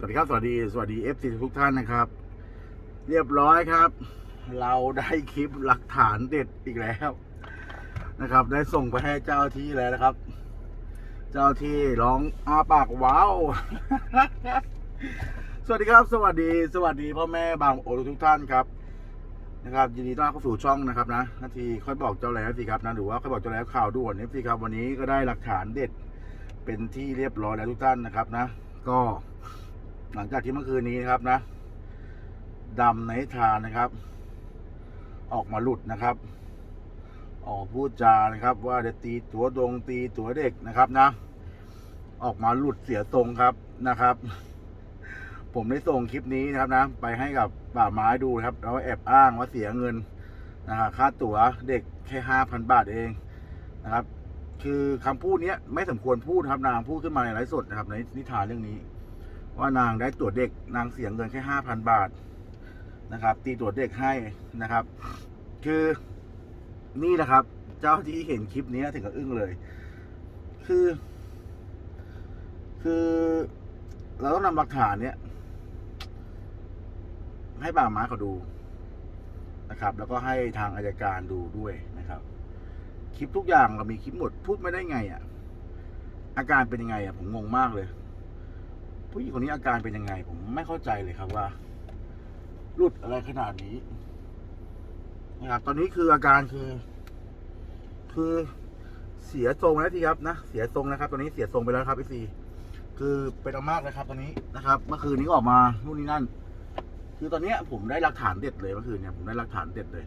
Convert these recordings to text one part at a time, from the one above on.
สวัสดีครับ สวัสดี สวัสดีเอฟซีทุกท่านนะครับ เรียบร้อยครับ เราได้คลิปหลักฐานเด็ดอีกแล้วนะครับ ได้ส่งไปให้เจ้าที่แล้วนะครับ เจ้าที่ร้องอาปากว้าว สวัสดีครับ สวัสดี สวัสดีพ่อแม่บางโอทุกท่านครับนะครับยินดีต้อนรับเข้าสู่ช่องนะครับนะนาทีค่อยบอกเจ้าแล้วสิครับนะหรือว่าค่อยบอกเจ้าแล้วข่าวด่วนเอฟซีครับวันนี้ก็ได้หลักฐานเด็ดเป็นที่เรียบร้อยแล้วทุกท่านนะครับนะ ก็ หลังจากที่เมื่อคืนนี้นะครับนะดำในทานนะครับ ออกมาหลุดนะครับ ออกพูดจานะครับ ว่าจะตีตัวดงตีตัวเด็กนะครับนะ ออกมาหลุดเสียทรงครับนะครับ ผมได้ส่งคลิปนี้นะครับนะ ไปให้กับป่าไม้ดูครับแล้วแอบอ้างว่าเสียเงินนะครับค่าตั๋วเด็กแค่ห้าพันบาทเองนะครับ คือคำพูดเนี้ยไม่สมควรพูดครับนางพูดขึ้นมาในไลฟ์สดนะครับในนิทานเรื่องนี้ ว่านางได้ตั๋วเด็กนางเสียเงินแค่ห้าพันบาทนะครับ ตีตั๋วเด็กให้นะครับ คือนี่แหละครับ เจ้าที่เห็นคลิปนี้ถึงกับอึ้งเลย คือ คือเราต้องนำหลักฐานเนี้ยให้ป่าม้าเขาดูนะครับ แล้วก็ให้ทางอายการดูด้วยนะครับ คลิปทุกอย่างเรามีคลิปหมดพูดไม่ได้ไงอะ่ะ อาการเป็นยังไงอะ่ะผมงงมากเลย ผู้หญิงคนนี้อาการเป็นยังไง ผมไม่เข้าใจเลยครับว่าหลุดอะไรขนาดนี้นะครับตอนนี้คืออาการคือ คือเสียทรงแล้วทีครับนะเสียทรงนะครับ ตอนนี้เสียทรงไปแล้วครับพี่ซีคือเป็นอามากเลยครับ ตอนนี้นะครับ เมื่อคืนนี้ออกมานู่นนี่นั่น คือตอนนี้ผมได้หลักฐานเด็ดเลยเมื่อคืนเนี่ยผมได้หลักฐานเด็ดเลย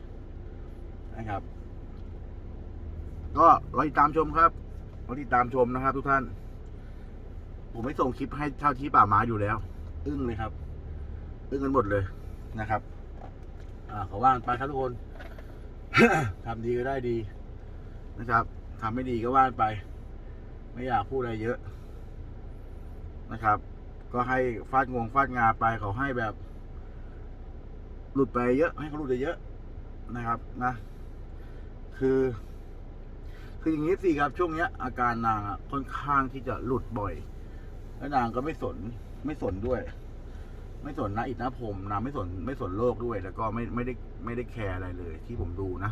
นะครับ ก็รอติดตามชมครับรอติดตามชมนะครับ ทุกท่าน ผมไม่ส่งคลิปให้เท่าที่ป่าม้าอยู่แล้ว อึ้งเลยครับ อึ้งกันหมดเลยนะครับ อ่าขอว่างไปครับทุกคนทำดีก็ได้ดีนะครับทำไม่ดีก็ว่านไป ไม่อยากพูดอะไรเยอะนะครับ ก็ให้ฟาดงวงฟาดงาไปเขาให้แบบ หลุดไปเยอะ ให้เขาหลุดไปเยอะนะครับนะ คือคืออย่างนี้สิครับช่วงเนี้ยอาการนางอะค่อนข้างที่จะหลุดบ่อย แล้วนางก็ไม่สนไม่สนด้วย ไม่สนนะอิดนะผมนางไม่สนไม่สนโลกด้วย แล้วก็ไม่ไม่ได้ไม่ได้แคร์อะไรเลย ที่ผมดูนะ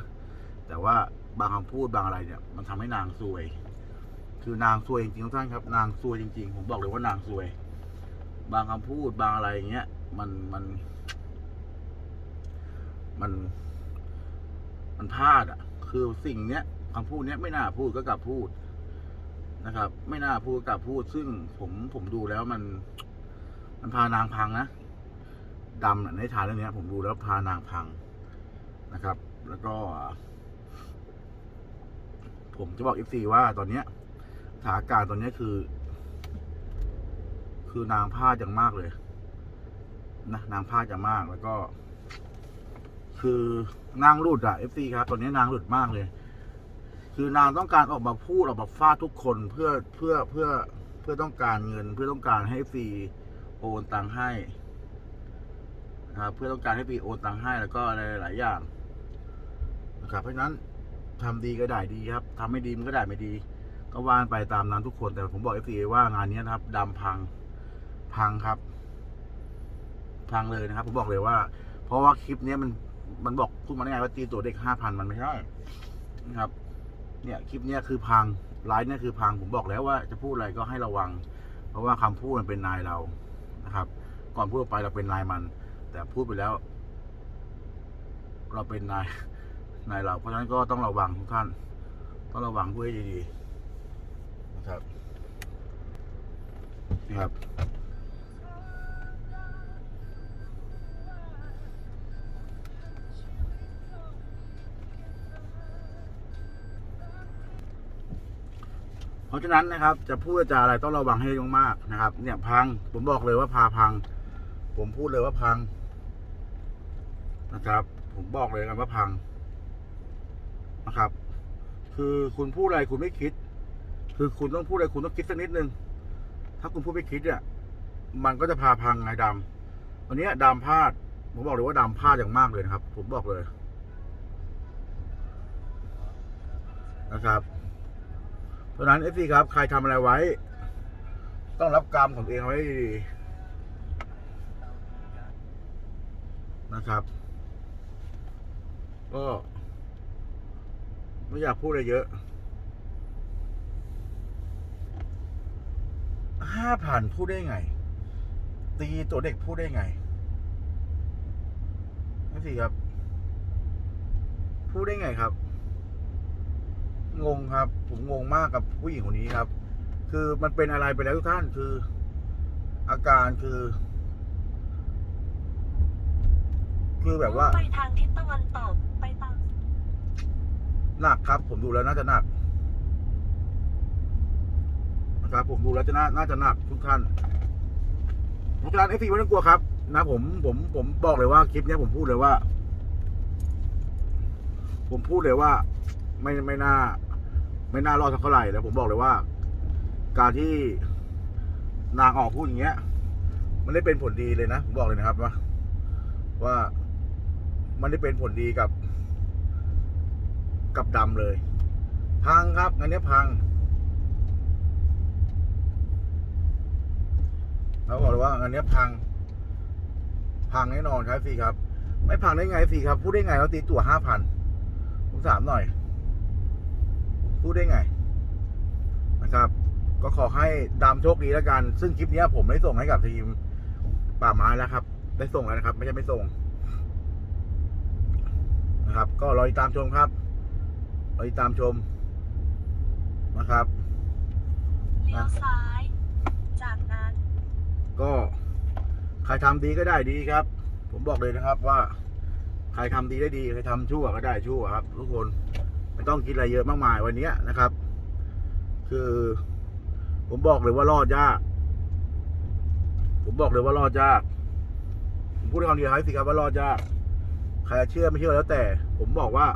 แต่ว่าบางคำพูดบางอะไรเนี่ย มันทำให้นางซวย คือนางซวยจริงๆทุกท่านครับ นางซวยจริง ๆ ผมบอกเลยว่านางซวย บางคำพูดบางอะไรอย่างเงี้ยมันมัน มัน มันพลาดอะ คือสิ่งเนี้ยคำพูดเนี้ยไม่น่าพูดก็กลับพูด นะครับ ไม่น่าพูดกลับพูด ซึ่งผมผมดูแล้วมัน มันพานางพังนะดำในฐานเรื่องเนี้ยผมดูแล้วพานางพังนะครับ แล้วก็ ผมจะบอกเอฟซีว่าตอนเนี้ยสถานการณ์ตอนเนี้ยคือ คือนางพลาดอย่างมากเลยนะนางพลาดอย่างมากแล้วก็ คือนางหลุดอะเอฟซีครับ ตอนนี้นางหลุดมากเลย คือนางต้องการออกมาพูดออกมาฟาดทุกคนเพื่อเพื่อเพื่อเพื่อต้องการเงิน เพื่อต้องการให้ฟรีโอนตังให้นะครับเพื่อต้องการให้ฟรีโอนตังให้แล้วก็อะไรหลายอย่างนะครับเพราะฉะนั้นทำดีก็ได้ดีครับทำไม่ดีมันก็ได้ไม่ดี ก็ว่านไปตามนั้นทุกคนแต่ผมบอกเอฟซีว่างานนี้นะครับดำพังพังครับ พังเลยนะครับ ผมบอกเลยว่า เพราะว่าคลิปนี้มันมันบอกพูดมาได้ไงว่าตีตัวเด็กห้าพันมันไม่ใช่นะครับ เนี่ยคลิปเนี้ยคือพังไลฟ์เนี่ยคือพังผมบอกแล้วว่าจะพูดอะไรก็ให้ระวัง เพราะว่าคำพูดมันเป็นนายเรานะครับ ก่อนพูดไปเราเป็นนายมัน แต่พูดไปแล้ว เราเป็นนายนายเรา เพราะฉะนั้นก็ต้องระวังทุกท่าน ต้องระวังพูดให้ดีๆนะครับนะครับ เพราะฉะนั้นนะครับ จะพูดจะอะไรต้องระวังให้มากๆนะครับ เนี่ยพัง ผมบอกเลยว่าพาพัง ผมพูดเลยว่าพัง นะครับ ผมบอกเลยกันว่าพังนะครับ คือคุณพูดอะไรคุณไม่คิด คือคุณต้องพูดอะไรคุณต้องคิดสักนิดนึง ถ้าคุณพูดไม่คิดเนี่ยมันก็จะพาพังไงดำวันนี้ดำพลาด ผมบอกเลยว่าดำพลาดอย่างมากเลยนะครับ ผมบอกเลยนะครับ ดังนั้นเอฟซีครับ ใครทำอะไรไว้ ต้องรับกรรมของตัวเองไว้นะครับ ก็ ไม่อยากพูดอะไรเยอะห้าผ่านพูดได้ไง ตีตัวเด็กพูดได้ไงนั่นสิครับ พูดได้ไงครับ งงครับ ผมงงมากกับผู้หญิงคนนี้ครับ คือมันเป็นอะไรไปแล้วทุกท่านคือ อาการคือ คือแบบว่า ไปทางทิศตะวันตกไปตามหนักครับ ผมดูแล้วน่าจะหนักนะครับ ผมดูแล้วจะน่าน่าจะหนักทุกท่านทุกท่านเอฟซีไม่ต้องกลัวครับ นะผมผมผมบอกเลยว่าคลิปเนี้ยผมพูดเลยว่า ผมพูดเลยว่า ไม่ไม่น่า ไม่น่ารอดสักเท่าไหร่แล้วผมบอกเลยว่า การที่นางออกพูดอย่างเงี้ย มันได้เป็นผลดีเลยนะผมบอกเลยนะครับว่าว่ามันได้เป็นผลดีกับ กับดำเลย พังครับงานนี้พังเราบอกเลยว่างานนี้พัง พังแน่นอนครับฟีครับ ไม่พังได้ไงฟีครับพูดได้ไงว่าตีตัวห้าพันผมถามหน่อย พูดได้ไงนะครับ ก็ขอให้ดำโชคดีแล้วกัน ซึ่งคลิปเนี้ยผมได้ส่งให้กับทีมป่าไม้แล้วครับ ได้ส่งแล้วนะครับ ไม่ใช่ไม่ส่งนะครับ ก็รอติดตามชมครับรอติดตามชมนะครับเลี้ยวซ้าย จากนั้น ก็ใครทำดีก็ได้ดีครับ ผมบอกเลยนะครับว่า ใครทำดีได้ดี ใครทำชั่วก็ได้ชั่วครับ ทุกคน ไม่ต้องคิดอะไรเยอะมากมายวันนี้นะครับ คือ ผมบอกเลยว่ารอดยาก ผมบอกเลยว่ารอดยากผมพูดคำเดียวให้สิครับว่ารอดยากใครจะเชื่อไม่เชื่อแล้วแต่ ผมบอกว่า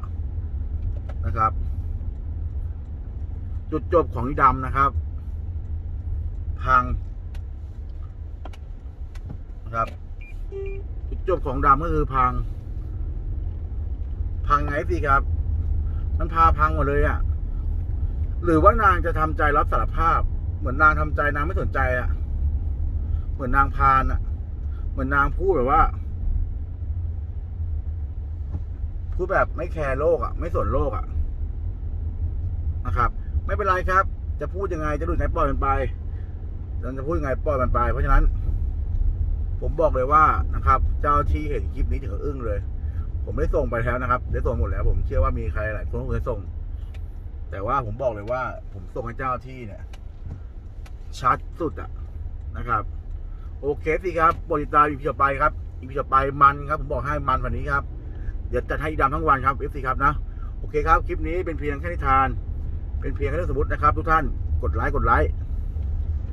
นะครับ จุดจบของอีดำนะครับ พังนะครับ จุดจบของดำก็คือพัง พังไงสิครับ มันพาพังหมดเลยอะ่ะ หรือว่านางจะทำใจรับสารภาพ เหมือนนางทำใจนางไม่สนใจอะ่ะ เหมือนนางพานอะ่ะ เหมือนนางพูดแบบว่าพูดแบบไม่แคร์โลกอะ่ะ ไม่สนโลกอะ่ะนะครับ ไม่เป็นไรครับ จะพูดยังไงจะดูยังไงปล่อยมันไปจะพูดยังไงปล่อยมันไป เพราะฉะนั้น ผมบอกเลยว่านะครับ เจ้าที่เห็นคลิปนี้ถึงอึ้งเลย ผมได้ส่งไปแล้วนะครับ ได้ส่งหมดแล้ว ผมเชื่อว่ามีใครหลายคนคงจะส่ง แต่ว่าผมบอกเลยว่า ผมส่งให้เจ้าที่เนี่ย ชัดสุดอะนะครับ โอเคสิครับโปรดติดตาอีพีต่อไปครับอีพีต่อไปมันครับ ผมบอกให้มันวันนี้ครับเดี๋ยวจะให้ดำทั้งวันครับเอฟซีครับนะโอเคครับคลิปนี้เป็นเพียงแค่นิทาน เป็นเพียงแค่เรื่องสมมตินะครับ ทุกท่านกดไลค์กดไลค์